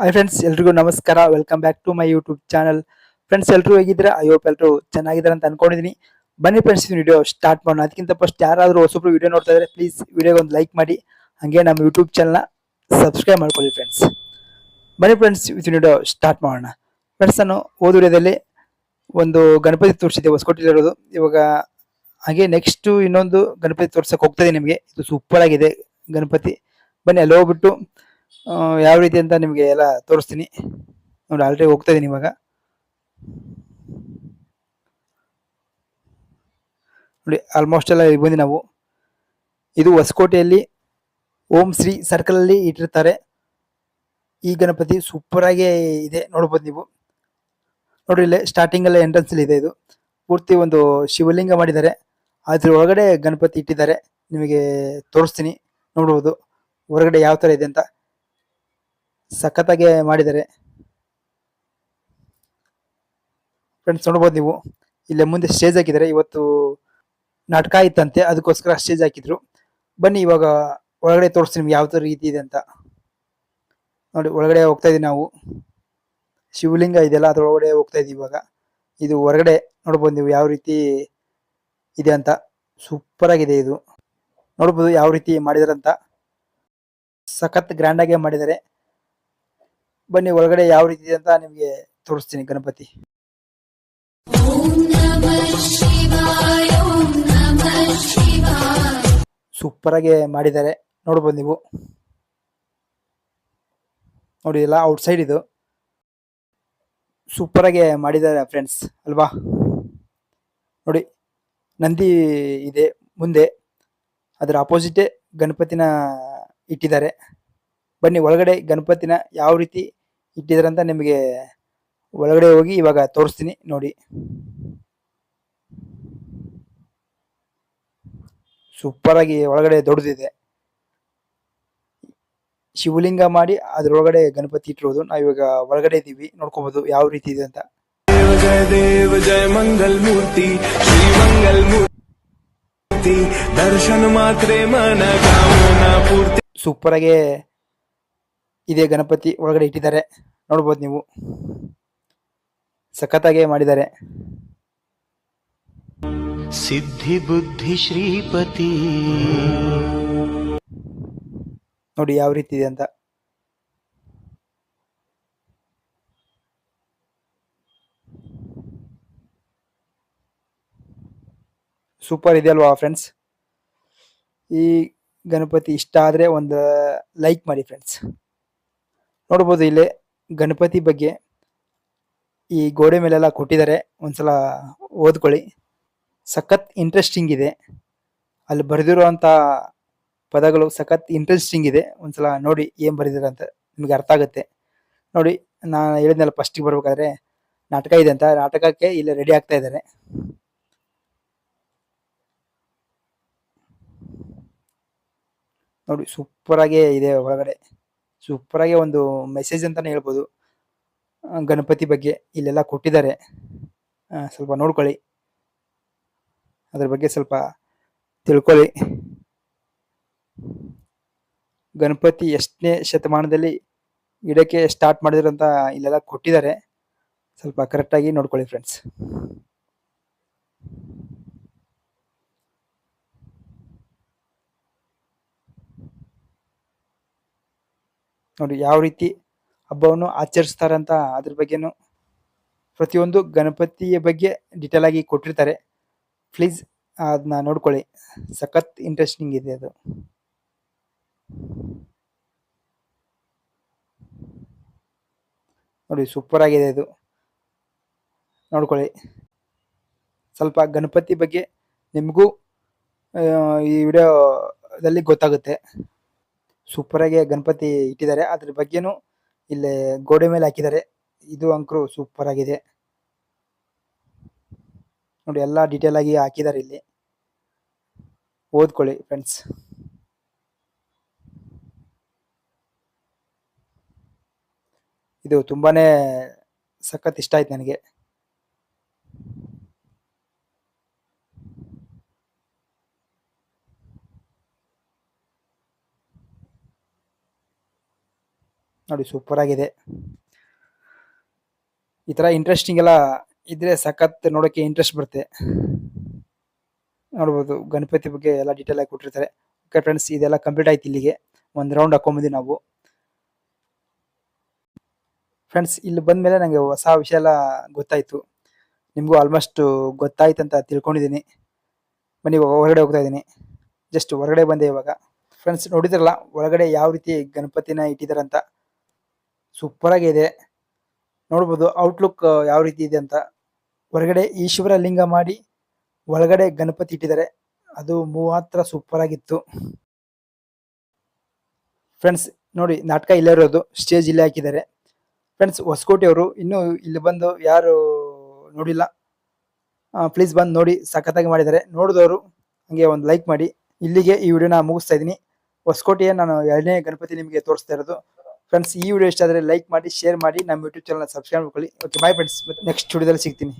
Hi friends ಎಲ್ರಿಗೂ ನಮಸ್ಕಾರ. Welcome back to my YouTube channel friends ಎಲ್ಲರೂ ಹೇಗಿದ್ರೆ ಐ ಹೋಪ್ ಎಲ್ಲರೂ ಚೆನ್ನಾಗಿದ್ದಾರೆ ಅಂತ ಅನ್ಕೊಂಡಿದ್ದೀನಿ ಬನ್ನಿ ಫ್ರೆಂಡ್ಸ್ ವಿಡಿಯೋ ಸ್ಟಾರ್ಟ್ ಮಾಡೋಣ. ಅದಕ್ಕಿಂತ ಫಸ್ಟ್ ಯಾರಾದರೂ ಹೊಸಬ್ರು ವಿಡಿಯೋ ನೋಡ್ತಾ ಇದ್ರೆ ಪ್ಲೀಸ್ ವಿಡಿಯೋಗೆ ಒಂದು ಲೈಕ್ ಮಾಡಿ. ಹಾಗೆ ನಮ್ಮ ಯೂಟ್ಯೂಬ್ ಚಾನಲ್ನ ಸಬ್ಸ್ಕ್ರೈಬ್ ಮಾಡ್ಕೊಳ್ಳಿ ಫ್ರೆಂಡ್ಸ್ ಬನ್ನಿ ಫ್ರೆಂಡ್ಸ್ ವಿಡಿಯೋ ಸ್ಟಾರ್ಟ್ ಮಾಡೋಣ. ಫ್ರೆಂಡ್ಸ್ ನಾನು ಹೋದ ವಿಡಿಯೋದಲ್ಲಿ ಒಂದು ಗಣಪತಿ ತೋರಿಸಿದ್ದೆ ಹೊಸ್ಕೊಟ್ಟಿರೋದು ಇವಾಗ ಹಾಗೆ ನೆಕ್ಸ್ಟು ಇನ್ನೊಂದು ಗಣಪತಿ ತೋರ್ಸಕ್ಕೆ ಹೋಗ್ತದೆ ನಿಮಗೆ. ಇದು ಸೂಪರ್ ಆಗಿದೆ ಗಣಪತಿ. ಬನ್ನಿ, ಅಲ್ಲಿ ಹೋಗ್ಬಿಟ್ಟು ಯಾವ ರೀತಿ ಅಂತ ನಿಮಗೆ ಎಲ್ಲ ತೋರಿಸ್ತೀನಿ. ನೋಡಿ ಆಲ್ರೆಡಿ ಹೋಗ್ತಾ ಇದೀನಿ ಇವಾಗ. ನೋಡಿ ಆಲ್ಮೋಸ್ಟ್ ಎಲ್ಲ ಇಲ್ಲಿ ಬಂದು ನಾವು. ಇದು ಹೊಸಕೋಟೆಯಲ್ಲಿ ಓಂ ಶ್ರೀ ಸರ್ಕಲ್ ಅಲ್ಲಿ ಇಟ್ಟಿರ್ತಾರೆ. ಈ ಗಣಪತಿ ಸೂಪರ್ ಆಗಿ ಇದೆ, ನೋಡ್ಬೋದು ನೀವು. ನೋಡ್ರಿ ಇಲ್ಲೇ ಸ್ಟಾರ್ಟಿಂಗ್ ಅಲ್ಲೇ ಎಂಟ್ರೆನ್ಸ್ ಅಲ್ಲಿ ಇದೆ ಇದು. ಪೂರ್ತಿ ಒಂದು ಶಿವಲಿಂಗ ಮಾಡಿದ್ದಾರೆ. ಅದ್ರ ಒಳಗಡೆ ಗಣಪತಿ ಇಟ್ಟಿದ್ದಾರೆ. ನಿಮಗೆ ತೋರಿಸ್ತೀನಿ, ನೋಡ್ಬೋದು. ಹೊರಗಡೆ ಯಾವ ತರ ಇದೆ ಅಂತ. ಸಖತ್ತಾಗಿ ಮಾಡಿದ್ದಾರೆ. ಫ್ರೆಂಡ್ಸ್ ನೋಡ್ಬೋದು ನೀವು. ಇಲ್ಲೇ ಮುಂದೆ ಸ್ಟೇಜ್ ಹಾಕಿದ್ದಾರೆ. ಇವತ್ತು ನಾಟಕ ಇತ್ತಂತೆ, ಅದಕ್ಕೋಸ್ಕರ ಸ್ಟೇಜ್ ಹಾಕಿದ್ರು. ಬನ್ನಿ, ಇವಾಗ ಒಳಗಡೆ ತೋರಿಸ್ತೀನಿ ನಿಮ್ಗೆ ಯಾವ ರೀತಿ ಇದೆ ಅಂತ. ನೋಡಿ, ಒಳಗಡೆ ಹೋಗ್ತಾ ಇದ್ದೀವಿ ನಾವು. ಶಿವಲಿಂಗ ಇದೆಯಲ್ಲ, ಅದರೊಳಗಡೆ ಹೋಗ್ತಾ ಇದೀವಿ ಇವಾಗ. ಇದು ಹೊರಗಡೆ, ನೋಡ್ಬೋದು ನೀವು ಯಾವ ರೀತಿ ಇದೆ ಅಂತ. ಸೂಪರ್ ಆಗಿದೆ ಇದು. ನೋಡ್ಬೋದು ಯಾವ ರೀತಿ ಮಾಡಿದಾರೆ ಅಂತ ಸಖತ್ ಗ್ರ್ಯಾಂಡ್ ಆಗಿ ಮಾಡಿದ್ದಾರೆ. ಬನ್ನಿ, ಒಳಗಡೆ ಯಾವ ರೀತಿ ಇದೆ ಅಂತ ನಿಮಗೆ ತೋರಿಸ್ತೀನಿ, ಗಣಪತಿ. ಸೂಪರ್ ಆಗಿ ಮಾಡಿದ್ದಾರೆ. ನೋಡ್ಬೋದು ನೀವು. ನೋಡಿ, ಎಲ್ಲ ಔಟ್ ಸೈಡ್ ಇದು. ಸೂಪರ್ ಆಗಿ ಮಾಡಿದ್ದಾರೆ ಫ್ರೆಂಡ್ಸ್ ಅಲ್ವಾ? ನೋಡಿ, ನಂದಿ ಇದೆ ಮುಂದೆ. ಅದರ ಅಪೋಸಿಟೇ ಗಣಪತಿನ ಇಟ್ಟಿದ್ದಾರೆ. ಬನ್ನಿ, ಒಳಗಡೆ ಗಣಪತಿನ ಯಾವ ರೀತಿ ಇಟ್ಟಿದ್ರಂತ ನಿಮಗೆ ಒಳಗಡೆ ಹೋಗಿ ಇವಾಗ ತೋರಿಸ್ತೀನಿ ನೋಡಿ. ಸೂಪರ್ ಆಗಿ ಒಳಗಡೆ ದೊಡ್ಡದಿದೆ. ಶಿವಲಿಂಗ ಮಾಡಿ ಅದರೊಳಗಡೆ ಗಣಪತಿ ಇಟ್ಟಿರೋದು. ನಾವು ಇವಾಗ ಒಳಗಡೆ ಇದ್ದೀವಿ ನೋಡ್ಕೋಬಹುದು ಯಾವ ರೀತಿ ಇದೆ ಅಂತ. ಮೂರ್ತಿ ಮೂರ್ತಿ ದರ್ಶನ ಮಾತ್ರ ಸೂಪರ್ ಆಗಿ ಇದೆ ಗಣಪತಿ ಒಳಗಡೆ ಇಟ್ಟಿದ್ದಾರೆ. ನೋಡ್ಬೋದು ನೀವು. ಸಖತ್ತಾಗೆ ಮಾಡಿದ್ದಾರೆ. ಸಿದ್ಧಿ ಬುದ್ಧಿ ಶ್ರೀಪತಿ. ನೋಡಿ ಯಾವ ರೀತಿ ಇದೆ ಅಂತ. ಸೂಪರ್ ಇದೆ ಅಲ್ವಾ ಫ್ರೆಂಡ್ಸ್. ಈ ಗಣಪತಿ ಇಷ್ಟ ಆದ್ರೆ ಒಂದು ಲೈಕ್ ಮಾಡಿ ಫ್ರೆಂಡ್ಸ್. ನೋಡ್ಬೋದು ಇಲ್ಲಿ. ಗಣಪತಿ ಬಗ್ಗೆ ಈ ಗೋಡೆ ಮೇಲೆಲ್ಲ ಕೊಟ್ಟಿದ್ದಾರೆ, ಒಂದ್ಸಲ ಓದ್ಕೊಳ್ಳಿ. ಸಖತ್ ಇಂಟ್ರೆಸ್ಟಿಂಗ್ ಇದೆ. ಅಲ್ಲಿ ಬರೆದಿರುವಂಥ ಪದಗಳು ಸಖತ್ ಇಂಟ್ರೆಸ್ಟಿಂಗ್ ಇದೆ. ಒಂದ್ಸಲ ನೋಡಿ ಏನ್ ಬರೆದಿದ್ದಾರೆ ಅಂತ ನಿಮಗೆ ಅರ್ಥ ಆಗುತ್ತೆ. ನೋಡಿ, ನಾನು ಹೇಳಿದ್ನಲ್ಲ ಫಸ್ಟಿಗೆ ಬರ್ಬೇಕಾದ್ರೆ ನಾಟಕ ಇದೆ ಅಂತ, ನಾಟಕಕ್ಕೆ ಇಲ್ಲಿ ರೆಡಿ ಆಗ್ತಾ ಇದ್ದಾರೆ. ನೋಡಿ ಸೂಪರ್ ಆಗಿ ಇದೆ ಒಳಗಡೆ. ಸೂಪರ್ ಆಗಿ ಒಂದು ಮೆಸೇಜ್ ಅಂತಾನೆ ಹೇಳ್ಬೋದು. ಗಣಪತಿ ಬಗ್ಗೆ ಇಲ್ಲೆಲ್ಲ ಕೊಟ್ಟಿದ್ದಾರೆ. ಸ್ವಲ್ಪ ನೋಡ್ಕೊಳ್ಳಿ. ಅದ್ರ ಬಗ್ಗೆ ಸ್ವಲ್ಪ ತಿಳ್ಕೊಳ್ಳಿ. ಗಣಪತಿ ಎಷ್ಟನೇ ಶತಮಾನದಲ್ಲಿ ಇಡಕ್ಕೆ ಸ್ಟಾರ್ಟ್ ಮಾಡಿದ್ರು ಅಂತ ಇಲ್ಲೆಲ್ಲ ಕೊಟ್ಟಿದ್ದಾರೆ. ಸ್ವಲ್ಪ ಕರೆಕ್ಟಾಗಿ ನೋಡ್ಕೊಳ್ಳಿ ಫ್ರೆಂಡ್ಸ್ ನೋಡಿ ಯಾವ ರೀತಿ ಹಬ್ಬವನ್ನು ಆಚರಿಸ್ತಾರಂತ ಅದ್ರ ಬಗ್ಗೆನೂ ಪ್ರತಿಯೊಂದು ಗಣಪತಿಯ ಬಗ್ಗೆ ಡಿಟೇಲ್ ಆಗಿ ಕೊಟ್ಟಿರ್ತಾರೆ. ಪ್ಲೀಸ್ ಅದನ್ನ ನೋಡ್ಕೊಳ್ಳಿ. ಸಖತ್ ಇಂಟ್ರೆಸ್ಟಿಂಗ್ ಇದೆ ಅದು. ನೋಡಿ ಸೂಪರ್ ಆಗಿದೆ ಇದು ನೋಡ್ಕೊಳ್ಳಿ. ಸ್ವಲ್ಪ ಗಣಪತಿ ಬಗ್ಗೆ ನಿಮಗೂ ಈ ವಿಡಿಯೋದಲ್ಲಿ ಗೊತ್ತಾಗುತ್ತೆ. ಸೂಪರ್ ಆಗಿ ಗಣಪತಿ ಇಟ್ಟಿದ್ದಾರೆ. ಅದ್ರ ಬಗ್ಗೆನೂ ಇಲ್ಲಿ ಗೋಡೆ ಮೇಲೆ ಹಾಕಿದ್ದಾರೆ. ಇದು ಅಂಕರು ಸೂಪರ್ ಆಗಿದೆ. ನೋಡಿ ಎಲ್ಲ ಡೀಟೇಲ್ ಆಗಿ ಹಾಕಿದ್ದಾರೆ ಇಲ್ಲಿ. ಓದ್ಕೊಳ್ಳಿ ಫ್ರೆಂಡ್ಸ್ ಇದು ತುಂಬಾನೇ ಸಖತ್ ಇಷ್ಟ ಆಯ್ತು ನನಗೆ. ನೋಡಿ ಸೂಪರ್ ಆಗಿದೆ. ಈ ತರ ಇಂಟ್ರೆಸ್ಟಿಂಗ್ ಎಲ್ಲ ಇದ್ರೆ ಸಖತ್ ನೋಡೋಕೆ ಇಂಟ್ರೆಸ್ಟ್ ಬರುತ್ತೆ. ನೋಡ್ಬೋದು, ಗಣಪತಿ ಬಗ್ಗೆ ಎಲ್ಲ ಡೀಟೇಲ್ ಆಗಿ ಕೊಟ್ಟಿರ್ತಾರೆ. ಓಕೆ ಫ್ರೆಂಡ್ಸ್ ಇದೆಲ್ಲ ಕಂಪ್ಲೀಟ್ ಆಯ್ತು ಇಲ್ಲಿಗೆ. ಒಂದು ರೌಂಡ್ ಹಾಕೊಂಬಂದಿ ನಾವು. ಫ್ರೆಂಡ್ಸ್ ಇಲ್ಲಿ ಬಂದ್ಮೇಲೆ ನನಗೆ ಹೊಸ ವಿಷಯ ಎಲ್ಲ ಗೊತ್ತಾಯಿತು. ನಿಮಗೂ ಆಲ್ಮೋಸ್ಟ್ ಗೊತ್ತಾಯ್ತು ಅಂತ ತಿಳ್ಕೊಂಡಿದ್ದೀನಿ. ಇವಾಗ ಹೊರಗಡೆ ಹೋಗ್ತಾ ಇದ್ದೀನಿ. ಜಸ್ಟ್ ಹೊರಗಡೆ ಬಂದೆ ಇವಾಗ. ಫ್ರೆಂಡ್ಸ್ ನೋಡಿದ್ರಲ್ಲ, ಒಳಗಡೆ ಯಾವ ರೀತಿ ಗಣಪತಿನ ಇಟ್ಟಿದ್ದಾರೆ ಅಂತ ಸೂಪರ್ ಆಗಿದೆ ನೋಡ್ಬೋದು ಔಟ್ಲುಕ್ ಯಾವ ರೀತಿ ಇದೆ ಅಂತ. ಹೊರಗಡೆ ಈಶ್ವರ ಲಿಂಗ ಮಾಡಿ ಒಳಗಡೆ ಗಣಪತಿ ಇಟ್ಟಿದ್ದಾರೆ. ಅದು ಮಾತ್ರ ಸೂಪರ್ ಆಗಿತ್ತು. ಫ್ರೆಂಡ್ಸ್ ನೋಡಿ ನಾಟಕ ಇಲ್ಲೇ ಇರೋದು ಸ್ಟೇಜ್ ಇಲ್ಲೇ ಹಾಕಿದ್ದಾರೆ. ಫ್ರೆಂಡ್ಸ್ ಹೊಸಕೋಟೆ ಅವರು ಇನ್ನೂ ಇಲ್ಲಿ ಬಂದು ಯಾರು ನೋಡಿಲ್ಲ. ಪ್ಲೀಸ್ ಬಂದು ನೋಡಿ, ಸಖತ್ತಾಗಿ ಮಾಡಿದ್ದಾರೆ. ನೋಡಿದವರು ಹಂಗೆ ಒಂದು ಲೈಕ್ ಮಾಡಿ. ಇಲ್ಲಿಗೆ ಈ ವಿಡಿಯೋನ ಮುಗಿಸ್ತಾ ಇದ್ದೀನಿ. ಹೊಸಕೋಟೆಯ ನಾನು ಎರಡನೇ ಗಣಪತಿ ನಿಮಗೆ ತೋರಿಸ್ತಾ ಇರೋದು. ಫ್ರೆಂಡ್ಸ್ ಈ ವಿಡಿಯೋ ಇಷ್ಟ ಆದರೆ ಲೈಕ್ ಮಾಡಿ ಶೇರ್ ಮಾಡಿ, ನಮ್ಮ ಯೂಟ್ಯೂಬ್ ಚಾನಲ್ ಸಬ್ಸ್ಕ್ರೈಬ್ ಮಾಡ್ಕೊಳ್ಳಿ. ಓಕೆ ಬಾಯ್ ಫ್ರೆಂಡ್ಸ್ ಮತ್ತೆ ನೆಕ್ಸ್ಟ್ ವಿಡಿಯೋದಲ್ಲಿ ಸಿಗ್ತೀನಿ.